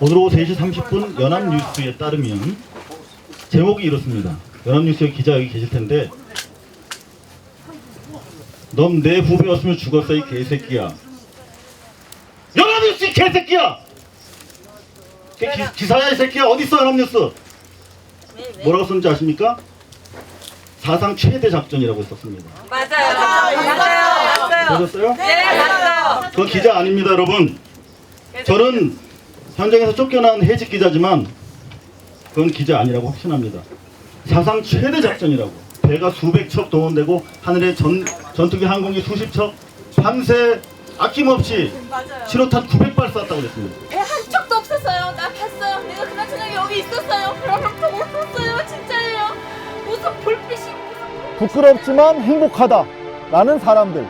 오늘 오후 3시 30분 연합뉴스에 따르면 제목이 이렇습니다. 연합뉴스의 기자 여기 계실 텐데 넌 내 후배였으면 죽었어 이 개새끼야. 연합뉴스 이 개새끼야. 그 기, 기사야 이 새끼야 어디 있어 연합뉴스? 뭐라고 썼는지 아십니까? 사상 최대 작전이라고 썼습니다. 맞아요. 맞아요. 맞아요. 보셨어요? 네, 맞아요. 그 기자 아닙니다, 여러분. 저는 현장에서 쫓겨난 해직 기자지만 그건 기자 아니라고 확신합니다. 사상 최대 작전이라고. 배가 수백 척 동원되고 하늘에 전, 전투기 항공기 수십 척 밤새 아낌없이 신호탄 900발 쐈다고 그랬습니다. 애한 척도 없었어요. 나 봤어요. 내가 그날 저녁에 여기 있었어요. 그러면서 없었어요. 진짜예요. 무슨 불빛이 무슨 부끄럽지만 행복하다라는 사람들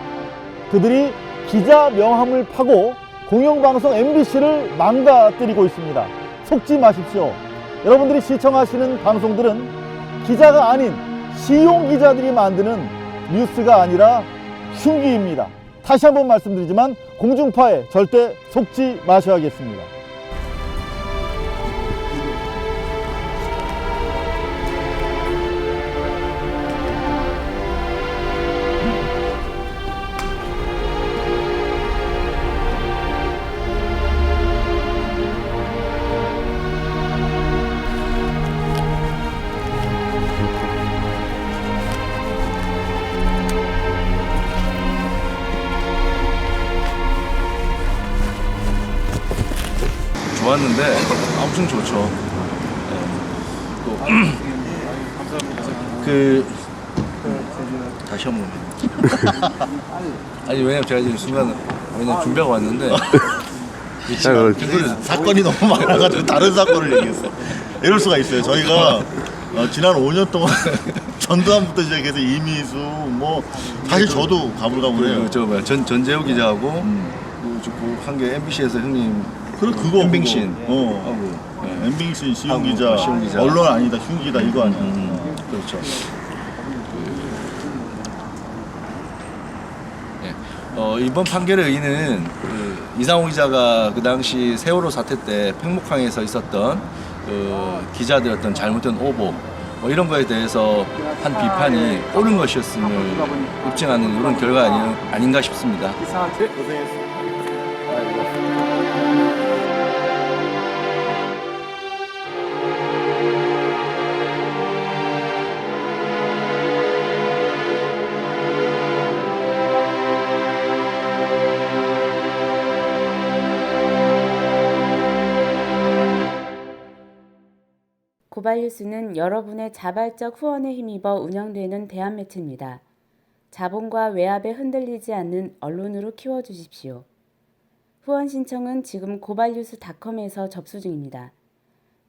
그들이 기자 명함을 파고 공영방송 MBC를 망가뜨리고 있습니다. 속지 마십시오. 여러분들이 시청하시는 방송들은 기자가 아닌 시용 기자들이 만드는 뉴스가 아니라 흉기입니다. 다시 한번 말씀드리지만 공중파에 절대 속지 마셔야겠습니다. 좋았는데 엄청 좋죠. 네. 또 그 다시 한 번. 아니 왜냐면 제가 지금 순간 왜냐면 준비하고 왔는데 위치가 그거를 사건이 너무 많아가지고 다른 사건을 얘기했어. 이럴 수가 있어요. 저희가 어, 지난 5년 동안 전두환부터 시작해서 이미수 뭐 사실 저도 가물가물해요. 그, 저 뭐야 전 전재호 기자하고 그한게 MBC에서 형님 그래 그거 엠빙신 그거. 어. 네. 엠빙신 시용 하고, 기자, 어, 시용 기자. 언론 아니다 흉기다 이거 아니야. 음, 그렇죠. 예. 어, 이번 판결의 의의는 그 이상호 기자가 그 당시 세월호 사태 때 팽목항에서 있었던 그 기자들의 어떤 잘못된 오보 뭐 이런 거에 대해서 한 비판이 옳은 것이었음을 입증하는 이런 결과 아니, 아닌가 싶습니다. 고발뉴스는 여러분의 자발적 후원에 힘입어 운영되는 대한매체입니다. 자본과 외압에 흔들리지 않는 언론으로 키워주십시오. 후원 신청은 지금 고발뉴스닷컴에서 접수 중입니다.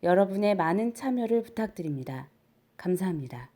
여러분의 많은 참여를 부탁드립니다. 감사합니다.